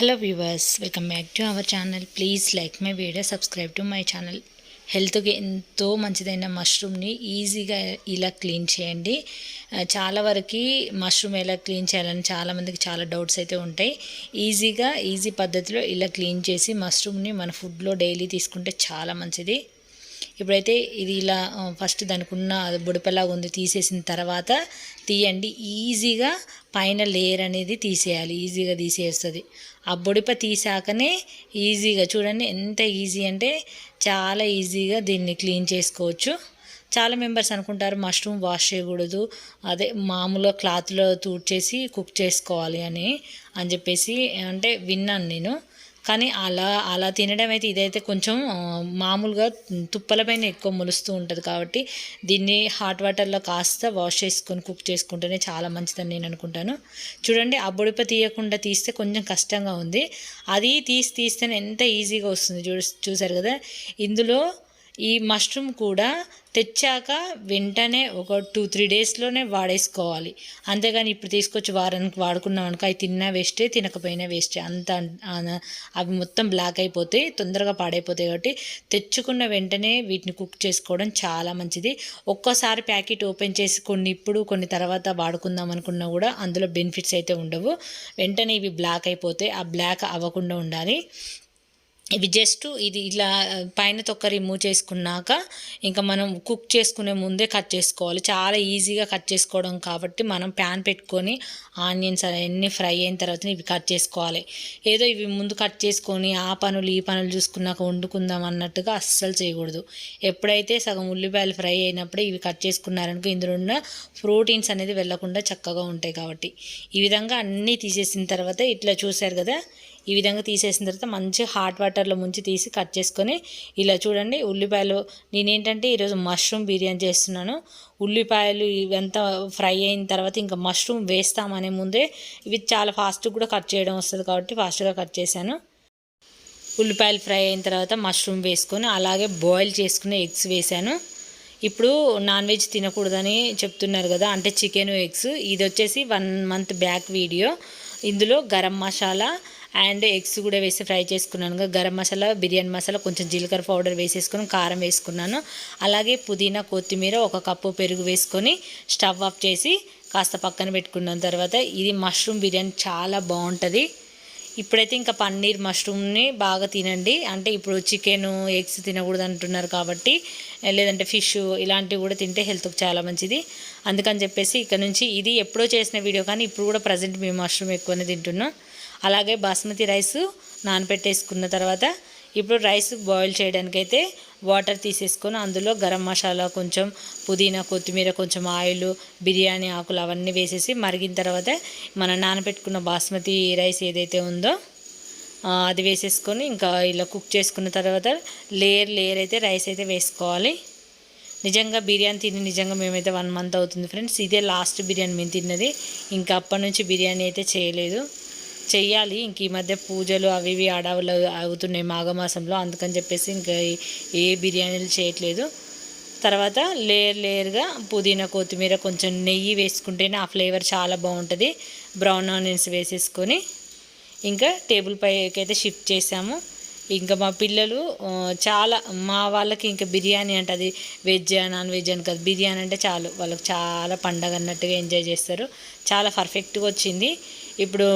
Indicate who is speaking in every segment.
Speaker 1: Hello viewers welcome back to our channel please like my video subscribe to my channel హెల్త్కి ఎంతో మంచిదైన మష్రూమ్ని ఈజీగా ఇలా clean చేయండి. చాలా వరకు మష్రూమ్ ఎలా క్లీన్ చేయాలని చాలామందికి చాలా డౌట్స్ అయితే ఉంటాయి. ఈజీగా ఈజీ పద్ధతిలో ఇలా క్లీన్ చేసి మష్రూమ్ని మన ఫుడ్లో డైలీ తీసుకుంటే చాలా మంచిది. ఇప్పుడైతే ఇది ఇలా ఫస్ట్ దానికి ఉన్న బుడపలాగా ఉంది తీసేసిన తర్వాత తీయండి. ఈజీగా పైన లేయర్ అనేది తీసేయాలి ఈజీగా తీసేస్తుంది. ఆ బుడిప తీసాకనే ఈజీగా చూడండి ఎంత ఈజీ అంటే చాలా ఈజీగా దీన్ని క్లీన్ చేసుకోవచ్చు. చాలా మెంబర్స్ అనుకుంటారు మష్రూమ్ వాష్ చేయకూడదు అదే మామూలుగా క్లాత్లో తూడ్చేసి కుక్ చేసుకోవాలి అని అని చెప్పేసి అంటే విన్నాను నేను. కానీ అలా అలా తినడం అయితే ఇదైతే కొంచెం మామూలుగా తుప్పలపైన ఎక్కువ మొలుస్తూ ఉంటుంది కాబట్టి దీన్ని హాట్ వాటర్లో కాస్త వాష్ చేసుకొని కుక్ చేసుకుంటేనే చాలా మంచిదని నేను అనుకుంటాను. చూడండి ఆ బుడిప తీయకుండా తీస్తే కొంచెం కష్టంగా ఉంది. అది తీసి తీస్తేనే ఎంత ఈజీగా వస్తుంది. చూ చూసారు కదా? ఇందులో ఈ మష్రూమ్ కూడా తెచ్చాక వెంటనే ఒక టూ త్రీ డేస్లోనే వాడేసుకోవాలి. అంతేగాని ఇప్పుడు తీసుకొచ్చి వారానికి వాడుకున్నాం అనుకో అవి తిన్నా వేస్టే తినకపోయినా వేస్టే అంత అవి మొత్తం బ్లాక్ అయిపోతాయి తొందరగా పాడైపోతాయి కాబట్టి తెచ్చుకున్న వెంటనే వీటిని కుక్ చేసుకోవడం చాలా మంచిది. ఒక్కోసారి ప్యాకెట్ ఓపెన్ చేసి కొన్ని ఇప్పుడు కొన్ని తర్వాత వాడుకుందాం అనుకున్నా కూడా అందులో బెనిఫిట్స్ అయితే ఉండవు. వెంటనే ఇవి బ్లాక్ అయిపోతాయి ఆ బ్లాక్ అవ్వకుండా ఉండాలి. ఇవి జస్ట్ ఇది ఇలా పైన తొక్క రిమూవ్ చేసుకున్నాక ఇంకా మనం కుక్ చేసుకునే ముందే కట్ చేసుకోవాలి. చాలా ఈజీగా కట్ చేసుకోవడం కాబట్టి మనం ప్యాన్ పెట్టుకొని ఆనియన్స్ అవన్నీ ఫ్రై అయిన తర్వాత ఇవి కట్ చేసుకోవాలి. ఏదో ఇవి ముందు కట్ చేసుకొని ఆ పనులు ఈ పనులు చూసుకున్నాక వండుకుందాం అన్నట్టుగా అస్సలు చేయకూడదు. ఎప్పుడైతే సగం ఉల్లిపాయలు ఫ్రై అయినప్పుడే ఇవి కట్ చేసుకున్నారనుకో ఇందులో ఉన్న ప్రోటీన్స్ అనేది వెళ్ళకుండా చక్కగా ఉంటాయి కాబట్టి. ఈ విధంగా అన్నీ తీసేసిన తర్వాత ఇట్లా చూశారు కదా ఈ విధంగా తీసేసిన తర్వాత మంచి హాట్ వాటర్లో ముంచి తీసి కట్ చేసుకొని ఇలా చూడండి ఉల్లిపాయలు. నేనేంటంటే ఈరోజు మష్రూమ్ బిర్యానీ చేస్తున్నాను. ఉల్లిపాయలు ఇవంతా ఫ్రై అయిన తర్వాత ఇంకా మష్రూమ్ వేస్తామనే ముందే ఇవి చాలా ఫాస్ట్గా కూడా కట్ చేయడం వస్తుంది కాబట్టి ఫాస్ట్గా కట్ చేశాను. ఉల్లిపాయలు ఫ్రై అయిన తర్వాత మష్రూమ్ వేసుకొని అలాగే బాయిల్ చేసుకునే ఎగ్స్ వేశాను. ఇప్పుడు నాన్ వెజ్ తినకూడదని చెప్తున్నారు కదా అంటే చికెన్ ఎగ్స్ ఇది వచ్చేసి వన్ మంత్ బ్యాక్ వీడియో ఇందులో గరం మసాలా అండ్ ఎగ్స్ కూడా వేసి ఫ్రై చేసుకున్నాను. గరం మసాలా బిర్యానీ మసాలా కొంచెం జీలకర్ర పౌడర్ వేసేసుకొని కారం వేసుకున్నాను. అలాగే పుదీనా కొత్తిమీర ఒక కప్పు పెరుగు వేసుకొని స్టవ్ ఆఫ్ చేసి కాస్త పక్కన పెట్టుకున్న తర్వాత ఇది మష్రూమ్ బిర్యానీ చాలా బాగుంటుంది. ఇప్పుడైతే ఇంకా పన్నీర్ మష్రూమ్ని బాగా తినండి. అంటే ఇప్పుడు చికెన్ ఎగ్స్ తినకూడదు అంటున్నారు కాబట్టి లేదంటే ఫిష్ ఇలాంటివి కూడా తింటే హెల్త్కి చాలా మంచిది. అందుకని చెప్పేసి ఇక్కడ నుంచి ఇది ఎప్పుడో చేసిన వీడియో కానీ ఇప్పుడు కూడా ప్రజెంట్ మేము మష్రూమ్ ఎక్కువనే తింటున్నాం. అలాగే బాస్మతి రైస్ నానబెట్టేసుకున్న తర్వాత ఇప్పుడు రైస్ బాయిల్ చేయడానికైతే వాటర్ తీసేసుకొని అందులో గరం మసాలా కొంచెం పుదీనా కొత్తిమీర కొంచెం ఆయిల్ బిర్యానీ ఆకులు అవన్నీ వేసేసి మరిగిన తర్వాత మనం నానబెట్టుకున్న బాస్మతి రైస్ ఏదైతే ఉందో అది వేసేసుకొని ఇంకా ఇలా కుక్ చేసుకున్న తర్వాత లేయర్ లేయర్ అయితే రైస్ అయితే వేసుకోవాలి. నిజంగా బిర్యానీ తిని నిజంగా మేమైతే వన్ మంత్ అవుతుంది ఫ్రెండ్స్. ఇదే లాస్ట్ బిర్యానీ మేము తిన్నది. ఇంకా అప్పటి నుంచి బిర్యానీ అయితే చేయలేదు. చెయ్యాలి. ఇంక ఈ మధ్య పూజలు అవి ఇవి అడవులు అవుతున్నాయి మాఘమాసంలో. అందుకని చెప్పేసి ఇంకా ఏ బిర్యానీలు చేయట్లేదు. తర్వాత లేయర్ లేయర్గా పుదీనా కొత్తిమీర కొంచెం నెయ్యి వేసుకుంటేనే ఆ ఫ్లేవర్ చాలా బాగుంటుంది. బ్రౌన్ ఆనియన్స్ వేసేసుకొని ఇంకా టేబుల్ పైకి అయితే షిఫ్ట్ చేసాము. ఇంకా మా పిల్లలు చాలా మా వాళ్ళకి ఇంకా బిర్యానీ అంటే అది వెజ్ నాన్ వెజ్ అని కాదు. బిర్యానీ అంటే చాలు. వాళ్ళకి చాలా పండగ అన్నట్టుగా ఎంజాయ్ చేస్తారు. చాలా పర్ఫెక్ట్గా వచ్చింది. ఇప్పుడు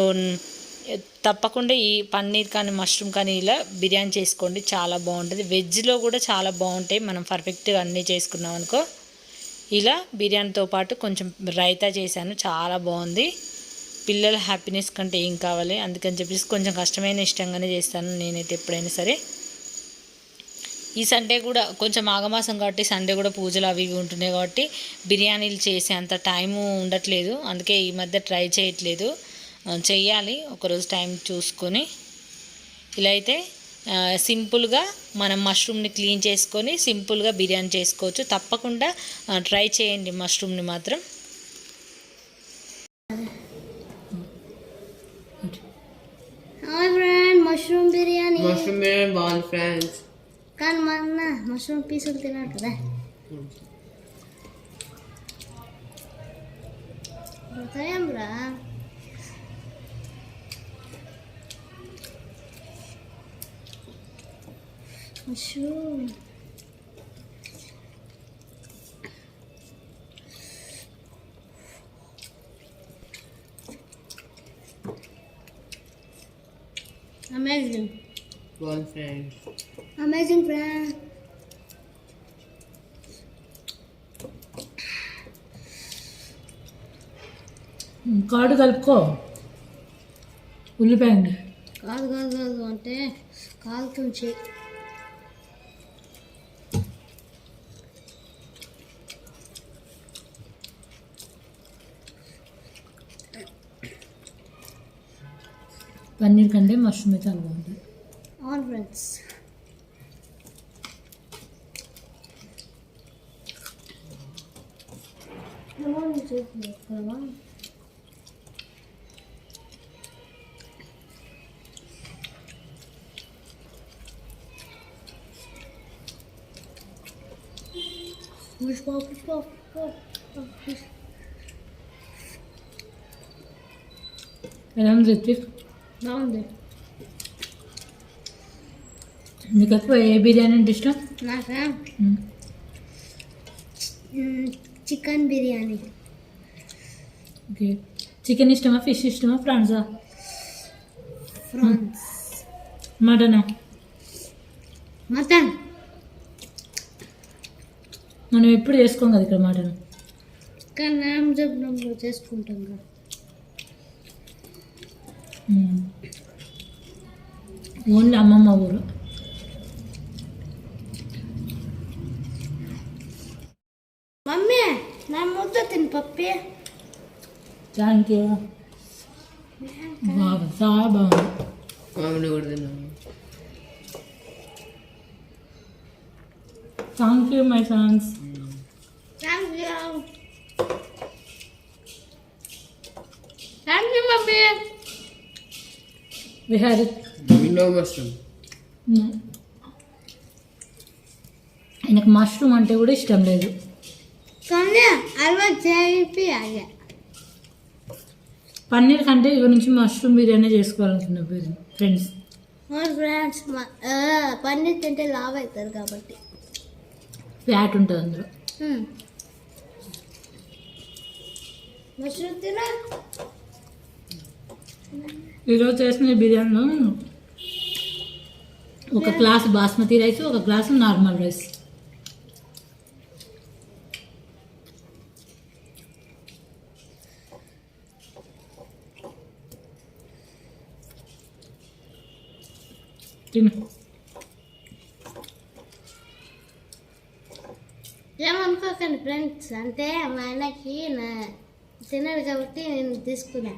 Speaker 1: తప్పకుండా ఈ పన్నీర్ కానీ మష్రూమ్ కానీ ఇలా బిర్యానీ చేసుకోండి. చాలా బాగుంటుంది. వెజ్లో కూడా చాలా బాగుంటాయి. మనం పర్ఫెక్ట్గా అన్నీ చేసుకున్నాం అనుకో. ఇలా బిర్యానీతో పాటు కొంచెం రైతా చేశాను. చాలా బాగుంది. పిల్లల హ్యాపీనెస్ కంటే ఏం కావాలి? అందుకని చెప్పేసి కొంచెం కష్టమైన ఇష్టంగానే చేస్తాను. నేనైతే ఎప్పుడైనా సరే. ఈ సండే కూడా కొంచెం ఆగమాసం కాబట్టి సండే కూడా పూజలు అవి ఇవి ఉంటున్నాయి కాబట్టి బిర్యానీలు చేసే అంత టైము ఉండట్లేదు. అందుకే ఈ మధ్య ట్రై చేయట్లేదు. చెయ్యాలి. ఒకరోజు టైం చూసుకొని ఇలా అయితే సింపుల్గా మనం మష్రూమ్ని క్లీన్ చేసుకొని సింపుల్గా బిర్యానీ చేసుకోవచ్చు. తప్పకుండా ట్రై చేయండి మష్రూమ్ని మాత్రం.
Speaker 2: Hi friend mushroom biryani.
Speaker 3: Mushroom biryani బాగుంది ఫ్రెండ్స్.
Speaker 2: కానీ మష్రూమ్ పీసులు కదా. రా? Mushroom amazing
Speaker 3: Bon friend.
Speaker 2: Amazing friend
Speaker 1: కాడు కలుపుకో. ఉల్లిపాయ ఉంది.
Speaker 2: కాదు కాదు కాదు అంటే కాలుతుంది. చేయి
Speaker 1: పన్నీర్ కంటే మష్రూమ్ చాలా బాగుంటుంది
Speaker 2: అవును ఫ్రెండ్స్ పుష్ప పుష్ప పుష్ప
Speaker 1: ఎలా ఉంది రిత్విక్
Speaker 2: బాగుంది.
Speaker 1: నీకు ఎక్కువ ఏ బిర్యానీ అంటే ఇష్టం?
Speaker 2: నాకా. చికెన్ బిర్యానీ.
Speaker 1: ఓకే. చికెన్ ఇష్టమా ఫిష్ ఇష్టమా ప్రాన్సా
Speaker 2: ఫ్రాన్స్.
Speaker 1: మటనా?
Speaker 2: మటన్.
Speaker 1: మనం ఎప్పుడు చేసుకోం కదా ఇక్కడ మటన్?
Speaker 2: కానీ నామ్ చెప్పినప్పుడు చేసుకుంటాం కదా.
Speaker 1: ఓన్లీ అమ్మమ్మ ఊరు.
Speaker 2: మమ్మీ నా ముద్ద తిని పప్పి.
Speaker 1: థ్యాంక్ యూ బాగా చాలా బాగుంది.
Speaker 3: మామిడి కూడా తిన్నాను
Speaker 1: thank you my sons
Speaker 2: thank you thank you mummy
Speaker 1: Vihari
Speaker 3: mushroom
Speaker 1: ఆయనకు మష్రూమ్ అంటే కూడా ఇష్టం లేదు. పన్నీర్ కంటే ఇవి నుంచి మష్రూమ్ బిర్యానీ చేసుకోవాలనుకున్నా ఫ్రెండ్స్
Speaker 2: ఫ్రెండ్స్ పన్నీర్ తింటే లావ్ అవుతుంది కాబట్టి.
Speaker 1: ఫ్యాట్ ఉంటుంది అందులో.
Speaker 2: మష్రూమ్ తినా.
Speaker 1: ఈరోజు చేసిన బిర్యానీలో ఒక గ్లాస్ బాస్మతి రైస్ ఒక గ్లాసు నార్మల్ రైస్. తిను.
Speaker 2: ఏమనుకోకండి ఫ్రెండ్స్ అంటే మా ఆయనకి నా తినడు కాబట్టి నేను తీసుకున్నా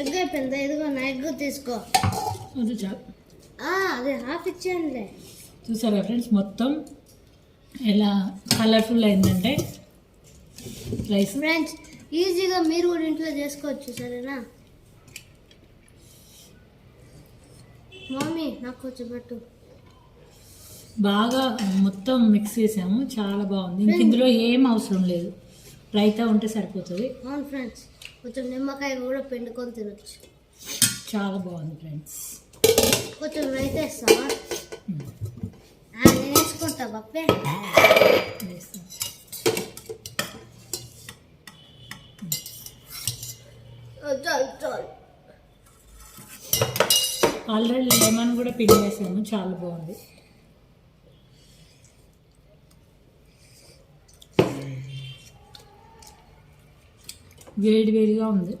Speaker 2: ఎగ్ అయిపోయిందా ఇదిగో నా ఎగ్ తీసుకో.
Speaker 1: అది చాలు
Speaker 2: అది హాఫ్ ఇచ్చానులే
Speaker 1: చూసారా ఫ్రెండ్స్ మొత్తం ఎలా కలర్ఫుల్ అయిందంటే రైస్
Speaker 2: ఫ్రెండ్స్ ఈజీగా మీరు కూడా ఇంట్లో చేసుకోవచ్చు సరేనా? మమ్మీ నాకు కొంచెం పెట్టు.
Speaker 1: బాగా మొత్తం మిక్స్ చేసాము చాలా బాగుంది. ఇంక ఇందులో ఏం అవసరం లేదు. రైతా ఉంటే సరిపోతుంది.
Speaker 2: అవును ఫ్రెండ్స్ కొంచెం నిమ్మకాయ కూడా పిండుకొని తినొచ్చు.
Speaker 1: చాలా బాగుంది ఫ్రెండ్స్.
Speaker 2: కొంచెం రైతే ఇస్తావా ఆ, నేను వేసుకుంటా పప్పే.
Speaker 1: ఆల్రెడీ లెమన్ కూడా పిండేసాము చాలా బాగుంది. వేడి వేడిగా ఉంది.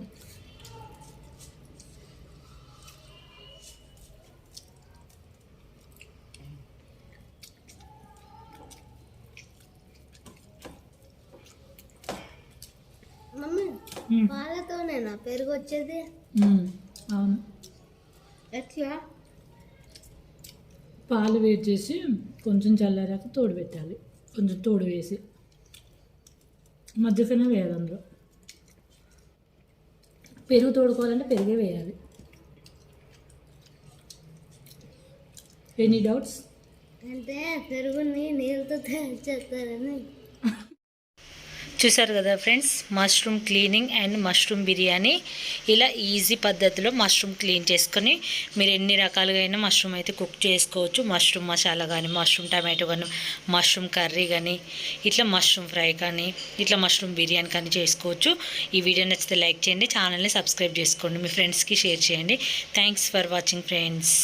Speaker 2: పాలతోనేనా పెరుగు వచ్చేది.
Speaker 1: అవును.
Speaker 2: ఎట్లా?
Speaker 1: పాలు వేడి చేసి కొంచెం చల్లారాక తోడు పెట్టాలి. కొంచెం తోడు వేసి. మధ్యకనే వేయాలి అందులో. పెరుగు తోడుకోవాలంటే పెరిగే వేయాలి. ఎనీ డౌట్స్
Speaker 2: అంటే పెరుగుని నీళ్ళతో తయారు చేస్తారని.
Speaker 1: చూసారు కదా friends? Mushroom cleaning and mushroom biryani. ఇలా ఈజీ పద్ధతిలో మష్రూమ్ క్లీన్ చేసుకొని మీరు ఎన్ని రకాలుగా అయినా మష్రూమ్ అయితే కుక్ చేసుకోవచ్చు. మష్రూమ్ మసాలా కానీ మష్రూమ్ టమాటో కానీ మష్రూమ్ కర్రీ కానీ ఇట్లా మష్రూమ్ ఫ్రై కానీ ఇట్లా మష్రూమ్ బిర్యానీ కానీ చేసుకోవచ్చు. ఈ వీడియో నచ్చితే లైక్ చేయండి ఛానల్ని సబ్స్క్రైబ్ చేసుకోండి మీ ఫ్రెండ్స్కి షేర్ చేయండి. Thanks for watching friends.